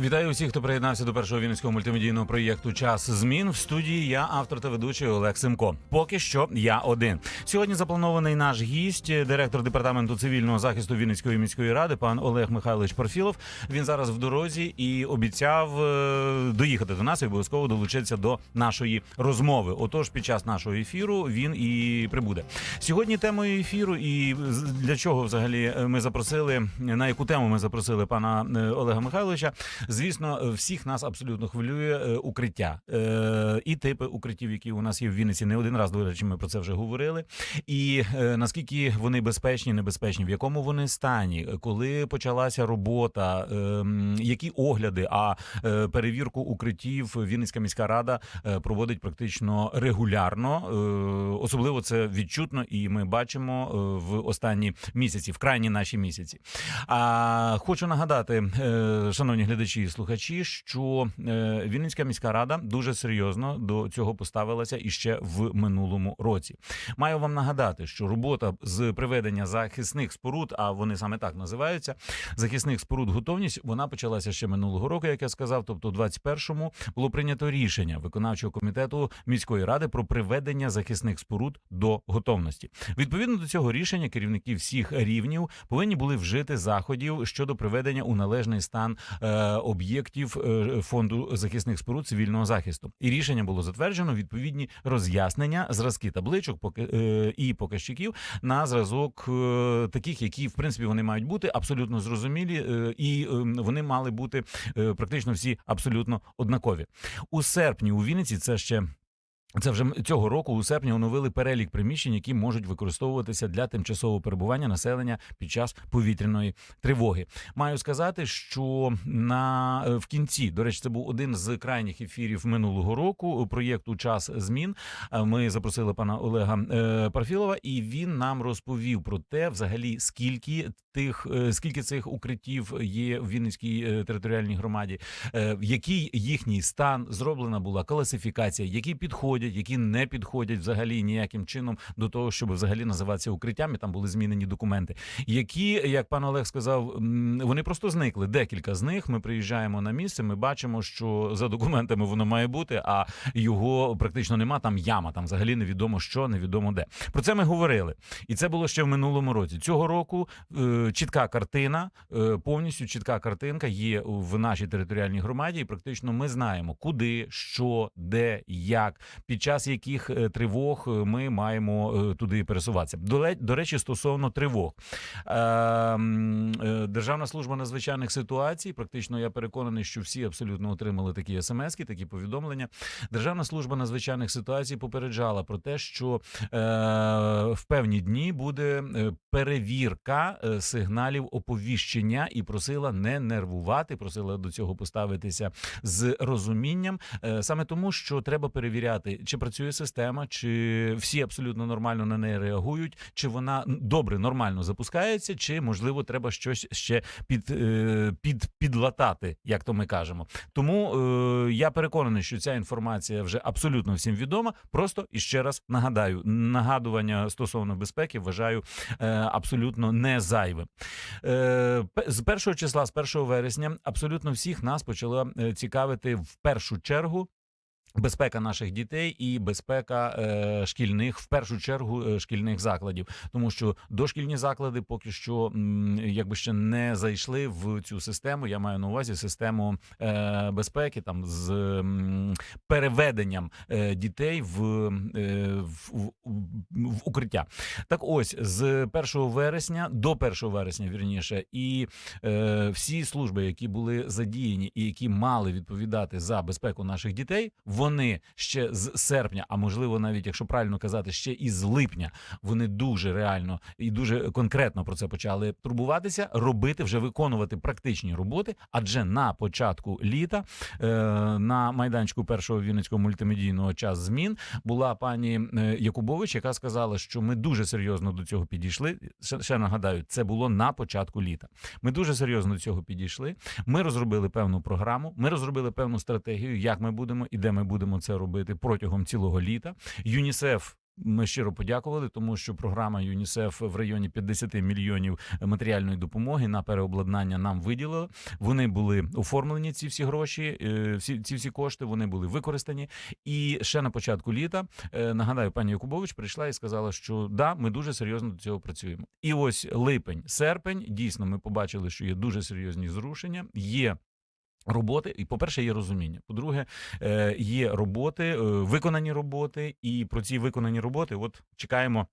Вітаю усіх, хто приєднався до першого вінницького мультимедійного проєкту Час змін в студії. Я автор та ведучий Олег Симко. Поки що я один. Сьогодні запланований наш гість, директор департаменту цивільного захисту Вінницької міської ради, пан Олег Михайлович Парфілов. Він зараз в дорозі і обіцяв е, доїхати до нас і обов'язково долучитися до нашої розмови. Отож, під час нашого ефіру він і прибуде. Сьогодні темою ефіру, і для чого взагалі е, ми запросили на яку тему ми запросили пана е, Олега Михайловича. Звісно, е, всіх нас абсолютно хвилює е, укриття е, і типи укриттів, які у нас є в Вінниці. Не один раз до речі, ми про це вже говорили. І наскільки вони безпечні, небезпечні, в якому вони стані, коли почалася робота, е, які огляди, а перевірку укриттів Вінницька міська рада проводить практично регулярно. Особливо це відчутно, і ми бачимо в останні місяці, в крайні наші місяці. А хочу нагадати, шановні глядачі і слухачі, що е, Вінницька міська рада дуже серйозно до цього поставилася іще в минулому році. Маю вам нагадати, що робота з приведення захисних споруд, а вони саме так називаються, захисних споруд готовність, вона почалася ще минулого року, як я сказав. Тобто, у 21-му було прийнято рішення виконавчого комітету міської ради про приведення захисних споруд до готовності. Відповідно до цього рішення, керівники всіх рівнів повинні були вжити заходів щодо приведення у належний стан е, об'єктів е, фонду захисних споруд цивільного захисту. І рішення було затверджено відповідні роз'яснення, зразки табличок е, і показчиків на зразок е, таких, які в принципі вони мають бути абсолютно зрозумілі, і е, вони мали бути практично всі абсолютно однакові. У серпні у Вінниці це ще. Це вже цього року у серпні оновили перелік приміщень, які можуть використовуватися для тимчасового перебування населення під час повітряної тривоги. Маю сказати, що на е, в кінці, до речі, це був один з крайніх ефірів минулого року е, проєкту Час змін. Е, Ми запросили пана Олега Парфілова, і він нам розповів про те, взагалі, скільки тих, е, скільки цих укриттів є в Вінницькій е, територіальній громаді, е, який їхній стан зроблена була класифікація, які підходять, які не підходять взагалі ніяким чином до того, щоб взагалі називатися укриттями. Там були змінені документи, які, як пан Олег сказав, вони просто зникли. Декілька з них. Ми приїжджаємо на місце. Ми бачимо, що за документами воно має бути, а його практично нема. Там яма, там взагалі невідомо що, невідомо де. Про це ми говорили, і це було ще в минулому році. Цього року чітка картина, е, повністю чітка картинка є в нашій територіальній громаді. І практично ми знаємо, куди, що, де, як, під час яких е, тривог е, ми маємо е, туди пересуватися. До, речі, стосовно тривог. Е, м, е, Державна служба надзвичайних ситуацій. Практично я переконаний, що всі абсолютно отримали такі смски, такі повідомлення. Державна служба надзвичайних ситуацій попереджала про те, що е, в певні дні буде е, перевірка е, сигналів оповіщення і просила не нервувати, просила до цього поставитися з розумінням, е, саме тому, що треба перевіряти, чи працює система, чи всі абсолютно нормально на неї реагують, чи вона добре нормально запускається, чи можливо треба щось ще під, е, під підлатати, як то ми кажемо. Тому е, я переконаний, що ця інформація вже абсолютно всім відома. Просто і ще раз нагадаю, нагадування стосовно безпеки вважаю абсолютно не зайвим. Е, з першого числа, з 1 вересня, абсолютно всіх нас почала е, цікавити в першу чергу. Безпека наших дітей і безпека е, шкільних, в першу чергу, е, шкільних закладів, тому що дошкільні заклади поки що якби ще не зайшли в цю систему. Я маю на увазі систему е, безпеки, там з м, переведенням е, дітей в, е, в, в, в укриття. Так ось з 1 вересня до 1 вересня, вірніше, і е, всі служби, які були задіяні і які мали відповідати за безпеку наших дітей, вони вони ще з серпня, а можливо, навіть якщо правильно казати, ще із липня, вони дуже реально і дуже конкретно про це почали турбуватися, робити вже виконувати практичні роботи. Адже на початку літа е, на майданчику першого вінницького мультимедійного час змін була пані е, Якубович, яка сказала, що ми дуже серйозно до цього підійшли. Ще, нагадаю, це було на початку літа. Ми дуже серйозно до цього підійшли. Ми розробили певну програму. Ми розробили певну стратегію, як ми будемо і де ми будемо це робити протягом цілого літа. ЮНІСЕФ. Ми щиро подякували, тому що програма ЮНІСЕФ в районі 50 мільйонів матеріальної допомоги на переобладнання нам виділила. Вони були оформлені ці всі гроші, е, всі ці всі кошти вони були використані. І ще на початку літа е, нагадаю, пані Якубович прийшла і сказала, що да, ми дуже серйозно до цього працюємо. І ось липень, серпень, дійсно, ми побачили, що є дуже серйозні зрушення. Є Роботи, і по-перше, є розуміння. По-друге, е, є роботи, е, виконані роботи, і про ці виконані роботи, от чекаємо.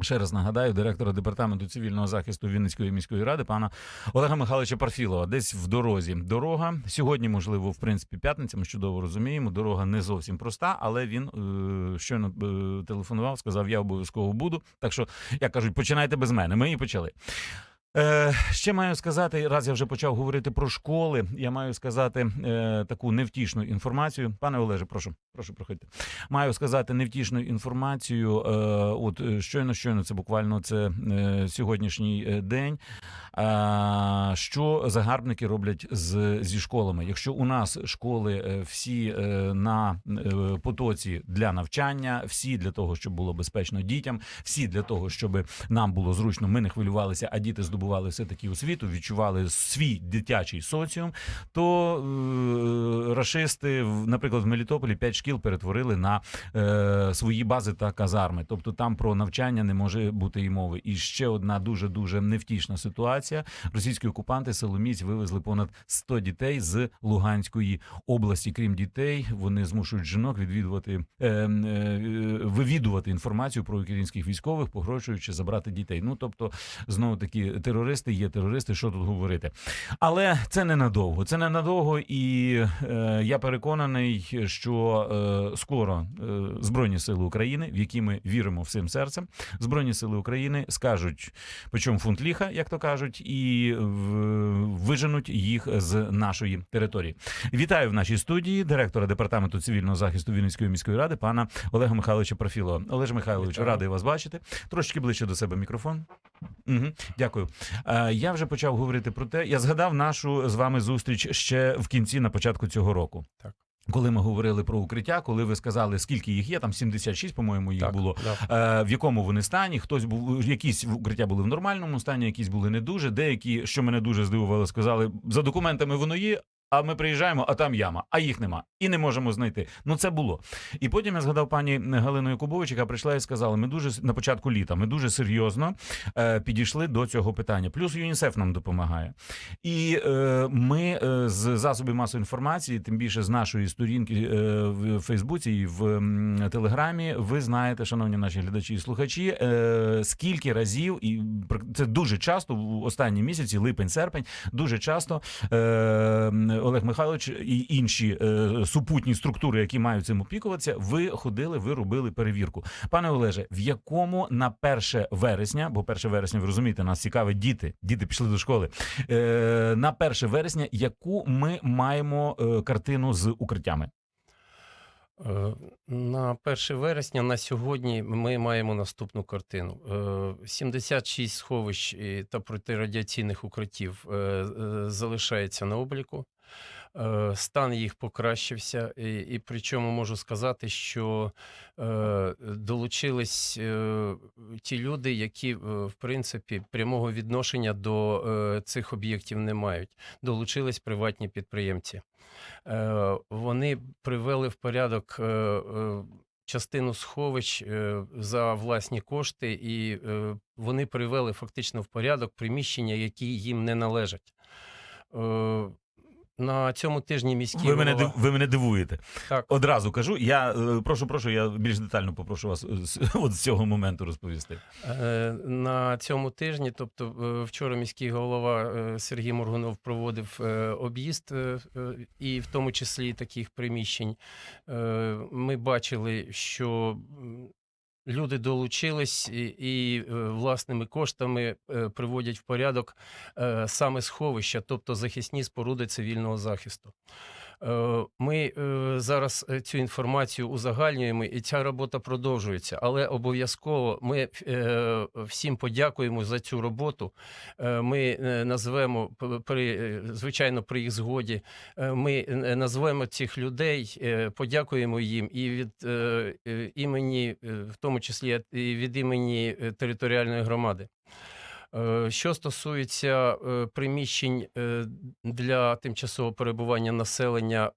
Ще раз нагадаю, директора департаменту цивільного захисту Вінницької міської ради, пана Олега Михайловича Парфілова, десь в дорозі. Дорога сьогодні, можливо, в принципі, п'ятниця. Ми чудово розуміємо. Дорога не зовсім проста, але він е, щойно е, телефонував, сказав, я обов'язково буду. Так що, як кажуть, починайте без мене. Ми і почали. Е, ще маю сказати, раз я вже почав говорити про школи. Я маю сказати е, таку невтішну інформацію. Пане Олеже, прошу, прошу проходьте. Маю сказати невтішну інформацію. Е, от е, щойно, щойно, це буквально це е, сьогоднішній е, день. Е, що загарбники роблять з, зі школами? Якщо у нас школи е, всі на потоці для навчання, всі для того, щоб було безпечно дітям, всі для того, щоб нам було зручно, ми не хвилювалися, а діти здобували все таки освіту, відчували свій дитячий соціум. То е, рашисти, наприклад, в Мелітополі п'ять шкіл перетворили на е, свої бази та казарми. Тобто там про навчання не може бути і мови. І ще одна дуже дуже невтішна ситуація. Російські окупанти силоміць вивезли понад 100 дітей з Луганської області. Крім дітей, вони змушують жінок відвідувати е, е, вивідувати інформацію про українських військових, погрожуючи забрати дітей. Ну тобто, знову таки, терористи є терористи. Що тут говорити? Але це ненадовго. Це ненадовго, і е, я переконаний, що е, скоро е, збройні сили України, в які ми віримо всім серцем, збройні сили України скажуть, по чому фунт ліха, як то кажуть, і виженуть їх з нашої території. Вітаю в нашій студії директора департаменту цивільного захисту Вінницької міської ради, пана Олега Михайловича Профілова. Олеж Михайлович, Вітаю. радий вас бачити. Трошечки ближче до себе мікрофон. Угу, дякую. Е, я вже почав говорити про те. Я згадав нашу з вами зустріч ще в кінці на початку цього року. Так. Коли ми говорили про укриття, коли ви сказали, скільки їх є, там 76, по-моєму, їх Так, було. да. Е, в якому вони стані? Хтось був якісь укриття були в нормальному стані, якісь були не дуже. Деякі, що мене дуже здивувало, сказали за документами воно є. А ми приїжджаємо, а там яма, а їх нема, і не можемо знайти. Ну це було. І потім я згадав пані Галину Якубович, яка прийшла і сказала: ми дуже на початку літа, ми дуже серйозно е, підійшли до цього питання. Плюс ЮНІСЕФ нам допомагає. І е, ми е, з засобів масової інформації, тим більше з нашої сторінки е, в Фейсбуці і в м, Телеграмі, ви знаєте, шановні наші глядачі і слухачі, е, скільки разів, і це дуже часто в останні місяці, липень, серпень, дуже часто е, Олег Михайлович і інші е, супутні структури, які мають цим опікуватися, ви ходили, ви робили перевірку. Пане Олеже, в якому на 1 вересня, бо 1 вересня, ви розумієте, нас цікавить діти, діти пішли до школи. Е, на 1 вересня, яку ми маємо е, картину з укриттями? На 1 вересня на сьогодні ми маємо наступну картину: Е, 76 сховищ та протирадіаційних укриттів залишається на обліку. Е, Стан їх покращився, і, і причому можу сказати, що е, долучились е, ті люди, які е, в принципі прямого відношення до е, цих об'єктів не мають. Долучились приватні підприємці. Е, Вони привели в порядок е, е, частину сховищ за власні кошти, і вони привели фактично в порядок приміщення, які їм не належать. На цьому тижні міський Ви мене, голова... див- ви мене дивуєте. Так. Одразу кажу. Я е, прошу, прошу, я більш детально попрошу вас е, з, от з цього моменту розповісти. Е, На цьому тижні, тобто вчора міський голова Сергій Моргунов проводив об'їзд, і в тому числі таких приміщень. Ми бачили, що люди долучились і, і е, власними коштами е, приводять в порядок е, саме сховища, тобто захисні споруди цивільного захисту. Е, Ми е, зараз е, цю інформацію узагальнюємо, і ця робота продовжується. Але обов'язково ми всім подякуємо за цю роботу. Ми назвемо при звичайно при їх згоді. Ми назвемо цих людей, подякуємо їм і від імені, в тому числі і від імені територіальної громади. Е, Що стосується е, приміщень е, для тимчасового перебування населення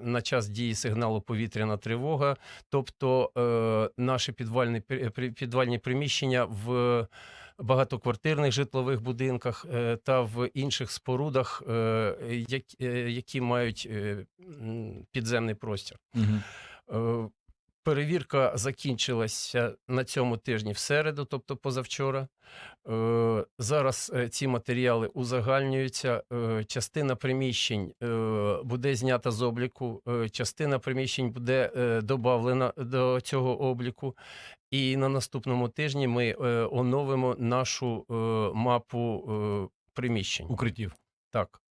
на час дії сигналу повітряна тривога, тобто наші підвальні, пі- підвальні приміщення в багатоквартирних житлових будинках та в інших спорудах, як- які мають підземний простір. Е, Перевірка закінчилася на цьому тижні в середу, тобто позавчора. Е, Зараз е, ці матеріали узагальнюються. Е, Частина приміщень буде знята з обліку, частина приміщень буде додавлена до цього обліку. І на наступному тижні ми оновимо нашу мапу приміщень. Укриттів. Так.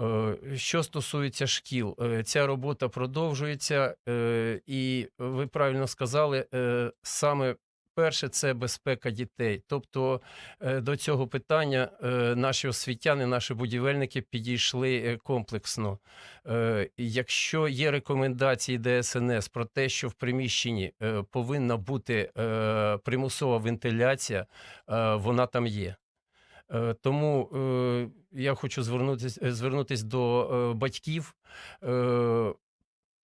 Е, Що стосується шкіл, е, ця робота продовжується, е, і ви правильно сказали, саме перше це безпека дітей. Тобто до цього питання наші освітяни, наші будівельники підійшли комплексно. Якщо є рекомендації ДСНС про те, що в приміщенні повинна бути примусова вентиляція, вона там є. Е, Тому е, я хочу звернутися звернутись до е, батьків.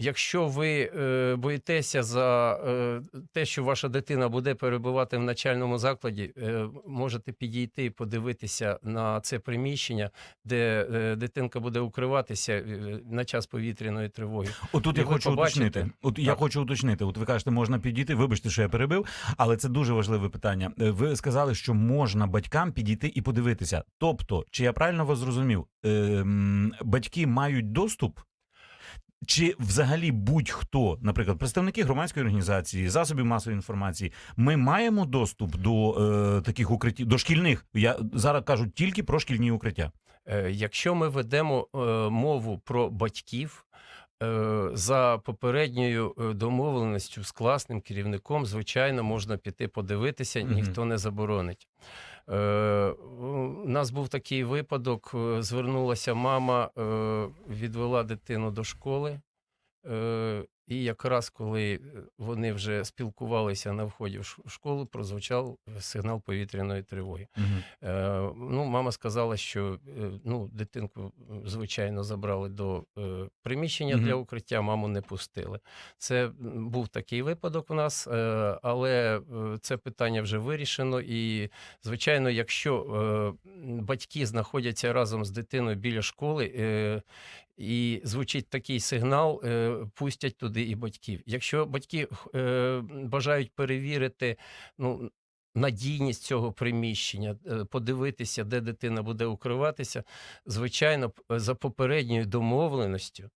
Е, Якщо ви е, боїтеся за е, те, що ваша дитина буде перебувати в начальному закладі, е, можете підійти і подивитися на це приміщення, де е, дитинка буде укриватися е, на час повітряної тривоги. Отут І я хочу побачите. уточнити. От я Так. хочу уточнити. От ви кажете, можна підійти. Вибачте, що я перебив, але це дуже важливе питання. Е, Ви сказали, що можна батькам підійти і подивитися. Тобто, чи я правильно вас зрозумів, ем, батьки мають доступ? Чи взагалі будь-хто, наприклад, представники громадської організації, засобів масової інформації, ми маємо доступ до е, таких укриттів, до шкільних? Я зараз кажу тільки про шкільні укриття. Е, Якщо ми ведемо е, мову про батьків, е, за попередньою е, домовленістю з класним керівником, звичайно, можна піти подивитися, ніхто не заборонить. Е, У нас був такий випадок: е, звернулася мама, е, відвела дитину до школи. І якраз коли е, вони вже спілкувалися на вході в школу, прозвучав сигнал повітряної тривоги. Е, ну, мама сказала, що е, ну, дитинку, звичайно, забрали до е, приміщення Мгм. для укриття, маму не пустили. Це був такий випадок у нас, е, але е, це питання вже вирішено. І, звичайно, якщо е, батьки знаходяться разом з дитиною біля школи, е, і звучить такий сигнал, е, пустять туди і батьків. Якщо батьки е, бажають перевірити, ну, надійність цього приміщення, е, подивитися, де дитина буде укриватися, звичайно, за попередньою домовленістю.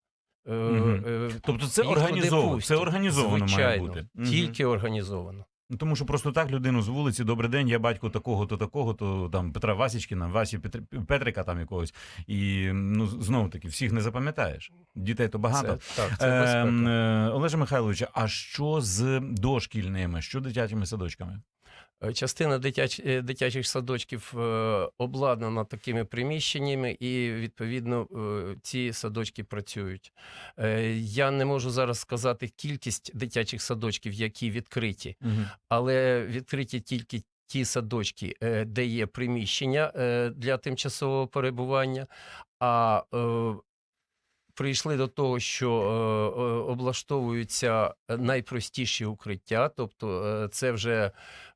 е, Тобто це організовано. Це організовано має бути. Тільки організовано. Ну, тому що просто так людину з вулиці, добрий день, я батько такого, то такого, то там Петра Васічкіна, Васі Петр- Петрика там якогось. І ну знову таки, всіх не запам'ятаєш. Дітей то багато. Це, так, це Ем, безпека. е, Олеже Михайловичу, а що з дошкільними, що дитячими садочками? Е, Частина дитяч, е, дитячих садочків е, обладнана такими приміщеннями, і відповідно ці садочки працюють. Я не можу зараз сказати кількість дитячих садочків, які відкриті, але відкриті тільки ті садочки, де є приміщення для тимчасового перебування. А прийшли до того, що е, е, облаштовуються найпростіші укриття, тобто е, це вже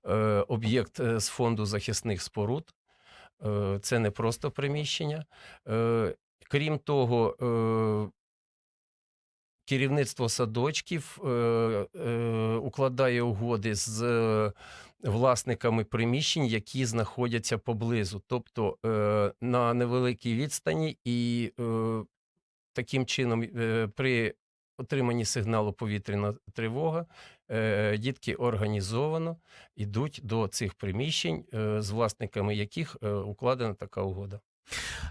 е, об'єкт е, з фонду захисних споруд. Е, Це не просто приміщення. Е, Крім того, е, керівництво садочків е, е, укладає угоди з е, власниками приміщень, які знаходяться поблизу, тобто е, на невеликій відстані, і е, таким чином е, при отриманні сигналу повітряна тривога, е, дітки організовано йдуть до цих приміщень, е, з власниками яких укладена така угода.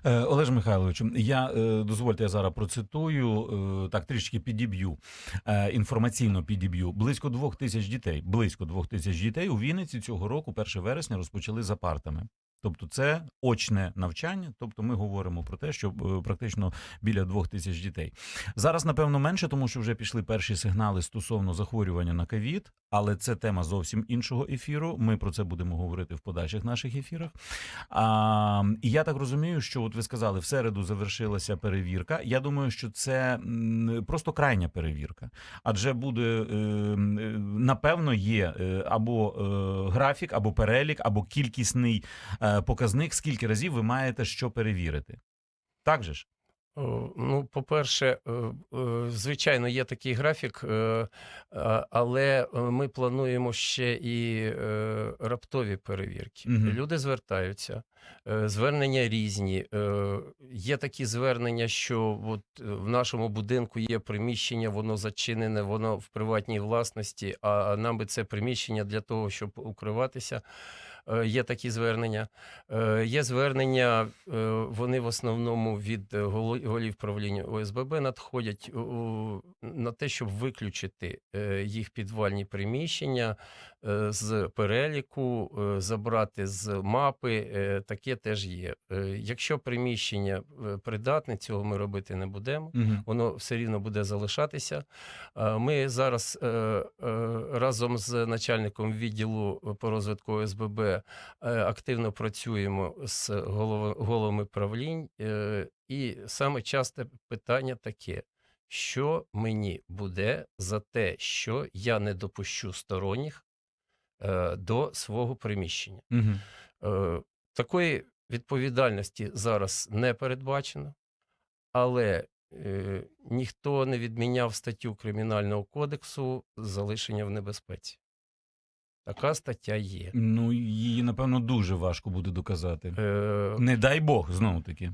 Олеже Михайловичу, я дозвольте, я зараз процитую, так трішки підіб'ю, інформаційно підіб'ю. Близько двох тисяч дітей, близько двох тисяч дітей у Вінниці цього року, 1 вересня, розпочали за партами. Тобто це очне навчання. Тобто ми говоримо про те, що е, практично біля двох тисяч дітей. Зараз, напевно, менше, тому що вже пішли перші сигнали стосовно захворювання на ковід, але це тема зовсім іншого ефіру. Ми про це будемо говорити в подальших наших ефірах. А, і я так розумію, що от ви сказали, в середу завершилася перевірка. Я думаю, що це просто крайня перевірка, адже буде е, напевно є е, або графік, або перелік, або кількісний показник, скільки разів ви маєте що перевірити. Так же ж? Ну, по-перше, е, е, звичайно, є такий графік, е, але е, ми плануємо ще і е, раптові перевірки. Мгм. Люди звертаються, е, звернення різні. Е, Є такі звернення, що от е, в нашому будинку є приміщення, воно зачинене, воно в приватній власності, а нам би це приміщення для того, щоб укриватися. Е, Є такі звернення. Е, Є звернення, е, вони в основному від голів правління ОСББ надходять на те, щоб виключити їх підвальні приміщення з переліку, е, забрати з мапи. е, Таке теж є. Е, Якщо приміщення е, придатне, цього ми робити не будемо. Угу. Воно все рівно буде залишатися. Ми зараз е, е, разом з начальником відділу по розвитку ОСББ е, активно працюємо з головами правлінь. е, І саме часте питання таке: що мені буде за те, що я не допущу сторонніх е, до свого приміщення? Угу. Е, Такої відповідальності зараз не передбачено, але е, ніхто не відміняв статтю Кримінального кодексу залишення в небезпеці. Така стаття є. Ну її напевно дуже важко буде доказати. Е, Не дай Бог, знову таки.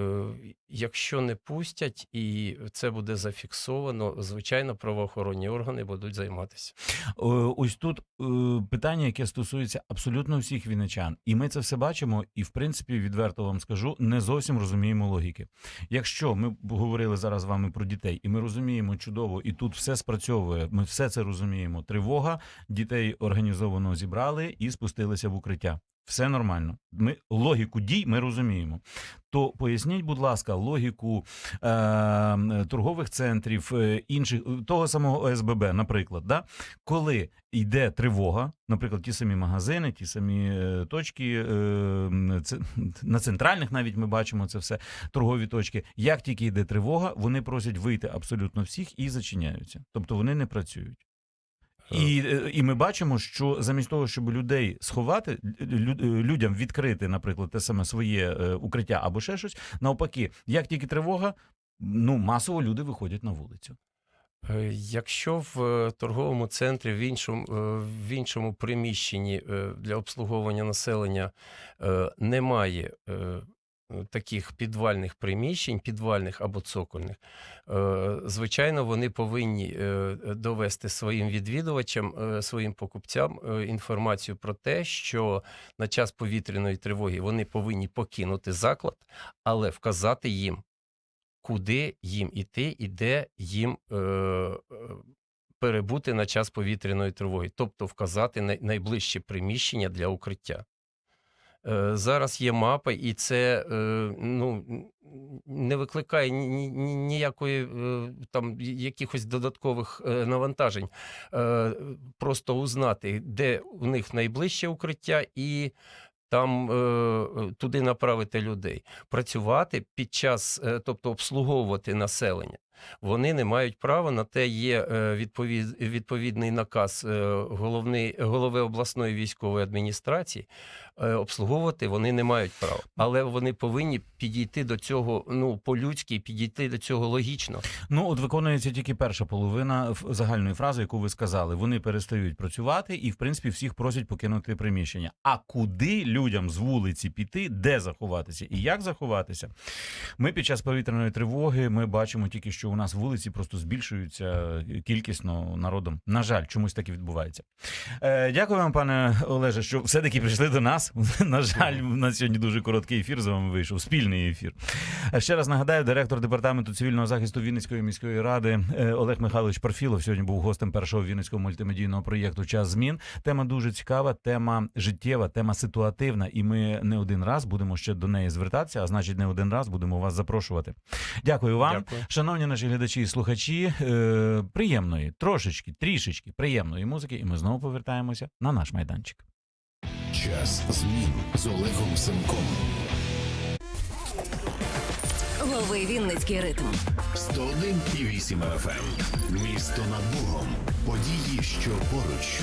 Е, якщо не пустять і це буде зафіксовано, звичайно, правоохоронні органи будуть займатися. Е, Ось тут е, питання, яке стосується абсолютно всіх вінничан. І ми це все бачимо, і в принципі, відверто вам скажу, не зовсім розуміємо логіки. Якщо ми говорили зараз з вами про дітей, і ми розуміємо чудово, і тут все спрацьовує, ми все це розуміємо. Тривога, дітей організовано зібрали і спустилися в укриття. Все нормально. Ми логіку дій ми розуміємо. То поясніть, будь ласка, логіку е, торгових центрів, е, інших того самого ОСББ, наприклад, да? коли йде тривога, наприклад, ті самі магазини, ті самі е, точки, е, на центральних навіть ми бачимо це все, торгові точки. Як тільки йде тривога, вони просять вийти абсолютно всіх і зачиняються. Тобто вони не працюють. І, е, і ми бачимо, що замість того, щоб людей сховати, е, людям відкрити, наприклад, те саме своє е, укриття або ще щось, навпаки, як тільки тривога, ну масово люди виходять на вулицю. Якщо в торговому центрі в іншому, в іншому приміщенні для обслуговування населення немає таких підвальних приміщень, підвальних або цокольних, е, звичайно, вони повинні е, довести своїм відвідувачам, е, своїм покупцям е, інформацію про те, що на час повітряної тривоги вони повинні покинути заклад, але вказати їм, куди їм іти і де їм е, е, перебути на час повітряної тривоги, тобто вказати найближче приміщення для укриття. Е, зараз є мапа, і це е, ну, не викликає ні- ні- ні- ніякої е, там якихось додаткових навантажень. Просто узнати, де у них найближче укриття, і там туди направити людей. Працювати під час, тобто обслуговувати населення. Вони не мають права на те. Є е, відповід, відповідний наказ е, головний, голови обласної військової адміністрації. е, Обслуговувати вони не мають права, але вони повинні підійти до цього ну по-людськи, підійти до цього логічно. Ну, от виконується тільки перша половина загальної фрази, яку ви сказали. Вони перестають працювати і, в принципі, всіх просять покинути приміщення. А куди людям з вулиці піти, де заховатися і як заховатися? Ми під час повітряної тривоги ми бачимо тільки, що у нас вулиці просто збільшуються кількісно народом. На жаль, чомусь так і відбувається. Е, дякую вам, пане Олеже, що все-таки прийшли до нас. На жаль, у нас сьогодні дуже короткий ефір з вами вийшов, спільний ефір. Е, Ще раз нагадаю, директор департаменту цивільного захисту Вінницької міської ради е, Олег Михайлович Парфілов сьогодні був гостем першого вінницького мультимедійного проєкту Час змін. Тема дуже цікава, тема життєва, тема ситуативна, і ми не один раз будемо ще до неї звертатися, а значить, не один раз будемо вас запрошувати. Дякую вам, Дякую. шановні наші глядачі і слухачі. Е, приємної, трошечки, трішечки приємної музики, і ми знову повертаємося на наш майданчик. Час змін з Олегом Семком. Лови Вінницький ритм. 101,8 FM. Місто над Богом. Події, що поруч.